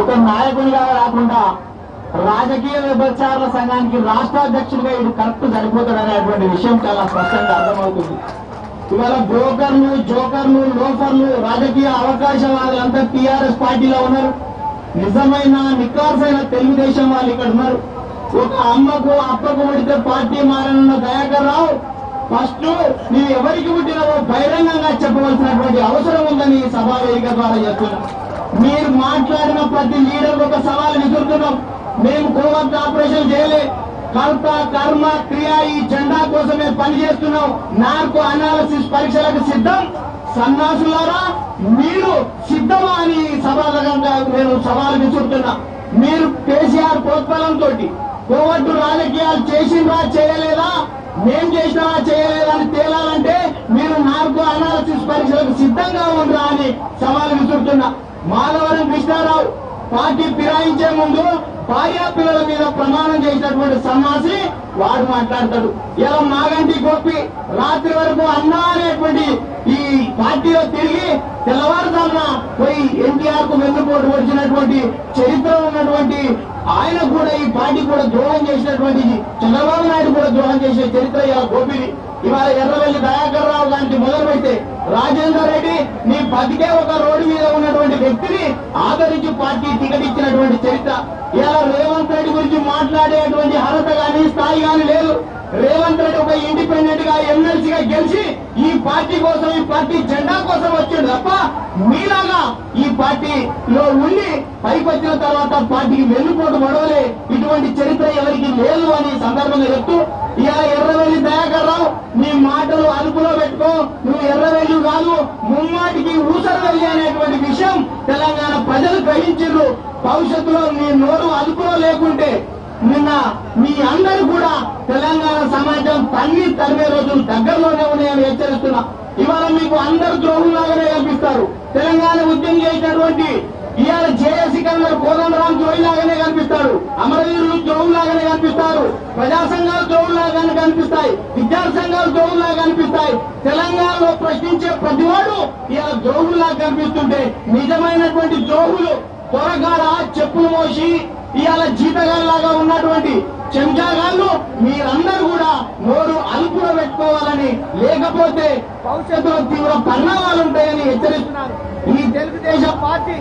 ఒక నాయకునిగా రాకుండా రాజకీయ విభచారుల సంఘానికి రాష్ట్ర అధ్యక్షుడిగా ఇది కరెక్ట్ సరిపోతాడు అనేటువంటి విషయం చాలా స్పష్టంగా అర్థమవుతుంది. ఇవాళ బ్రోకర్లు జోకర్లు లోఫర్లు రాజకీయ అవకాశవాదులంతా టీఆర్ఎస్ పార్టీలో ఉన్నారు. నిజమైన నికార్సైన తెలుగుదేశం వాళ్ళు ఇక్కడ ఉన్నారు. ఒక అమ్మకు అప్పకు పుడితే పార్టీ మారనున్న దయాకర్ రావు ఫస్ట్ నీవు ఎవరికి పుట్టినవో బహిరంగంగా చెప్పవలసినటువంటి అవసరం ఉందని ఈ సభా వేదిక ద్వారా చెప్తున్నాం. మీరు మాట్లాడిన ప్రతి లీడర్ ఒక సవాల్ విసురుతున్నాం. మేము కోవర్ట్ ఆపరేషన్ చేయలే. కల్ప కర్మ క్రియ ఈ జెండా కోసమే పనిచేస్తున్నాం. నాకు అనాలసిస్ పరీక్షలకు సిద్ధం. సన్నాసులారా మీరు సిద్ధమా అని సవాలుగా నేను సవాలు విసురుతున్నా. మీరు కేసీఆర్ ప్రోత్బలంతో కోవట్టు రాజకీయాలు చేసిండ్రా చేయలేదా? మేం చేసినా చేయలేదా అని తేలాలంటే మీరు నాకు అనాలసిస్ పరీక్షలకు సిద్ధంగా ఉండరా అని సవాలు విసురుతున్నా. మాధవరం కృష్ణారావు పార్టీ ఫిరాయించే ముందు భార్యా పిల్లల మీద ప్రమాణం చేసినటువంటి సన్నాసి వాడు మాట్లాడతాడు. ఇలా మాగంటి గోపి రాత్రి వరకు అన్నా అనేటువంటి ఈ పార్టీలో తిరిగి తెల్లవారుజామున పోయి ఎన్టీఆర్కు వెన్నుపోటు వచ్చినటువంటి చరిత్ర ఉన్నటువంటి ఆయన కూడా ఈ పార్టీ కూడా ద్రోహం చేసినటువంటి చంద్రబాబు నాయుడు కూడా ద్రోహం చేసే చరిత్ర ఇలా గోపిది. ఇవాళ ఎర్రవెల్లి దయాకర్ రావు లాంటి మొదలు పెడితే రాజేందర్ రెడ్డి నీ బతికే ఒక రోడ్డు మీద వ్యక్తిని ఆదరించి పార్టీ టికెట్ ఇచ్చినటువంటి చరిత్ర. ఇలా రేవంత్ రెడ్డి గురించి మాట్లాడేటువంటి అర్హత కానీ స్థాయి కానీ లేదు. రేవంత్ రెడ్డి ఒక ఇండిపెండెంట్గా ఎమ్మెల్సీగా గెలిచి ఈ పార్టీ కోసం ఈ పార్టీ జెండా కోసం వచ్చాడు తప్ప మీలాగా ఈ పార్టీలో ఉండి పైకి వచ్చిన తర్వాత పార్టీకి వెన్నుపోటు పడవలే ఇటువంటి చరిత్ర ఎవరికి లేదు అని సందర్భంగా చెప్తూ ఇలా ఎర్రవెల్లి దయాకర్ రావు నీ మాటలు అదుపులో నువ్వు ఎర్రవెల్లి కాదు ముమ్మాటికి ఊసరవెల్లి అనేటువంటి విషయం తెలంగాణ ప్రజలు గ్రహించారు. భవిష్యత్తులో నీ నోరు అదుపులో లేకుంటే నిన్న మీ అందరూ కూడా తెలంగాణ సమాజం తన్ని తరిమే రోజులు దగ్గరలోనే ఉన్నాయని హెచ్చరిస్తున్నా. ఇవాళ మీకు అందరు ద్రోహులాగానే కనిపిస్తారు. తెలంగాణ ఉద్యమం చేసినటువంటి ఇవాళ జేఏసీ కన్నా కోదండరాం లాగానే కనిపిస్తాడు. అమరవీరులు ద్రోహులాగానే కనిపిస్తారు. ప్రజా సంఘాలు ద్రోహులాగానే కనిపిస్తాయి. విద్యార్థి సంఘాలు ద్రోహులాగా కనిపిస్తాయి. తెలంగాణలో ప్రశ్నించే ప్రతివాడు ఇవాళ జోగులాగా కనిపిస్తుంటే నిజమైనటువంటి జోగులు త్వరగాడ చెప్పులు మోసి ఇవాళ జీతగాళ్ళలాగా ఉన్నటువంటి చెంచాగాళ్ళు మీరందరూ కూడా నోరు అలుపులో పెట్టుకోవాలని లేకపోతే భవిష్యత్తులో తీవ్ర పరిణామాలు ఉంటాయని హెచ్చరిస్తున్నారు. ఈ తెలుగుదేశం పార్టీ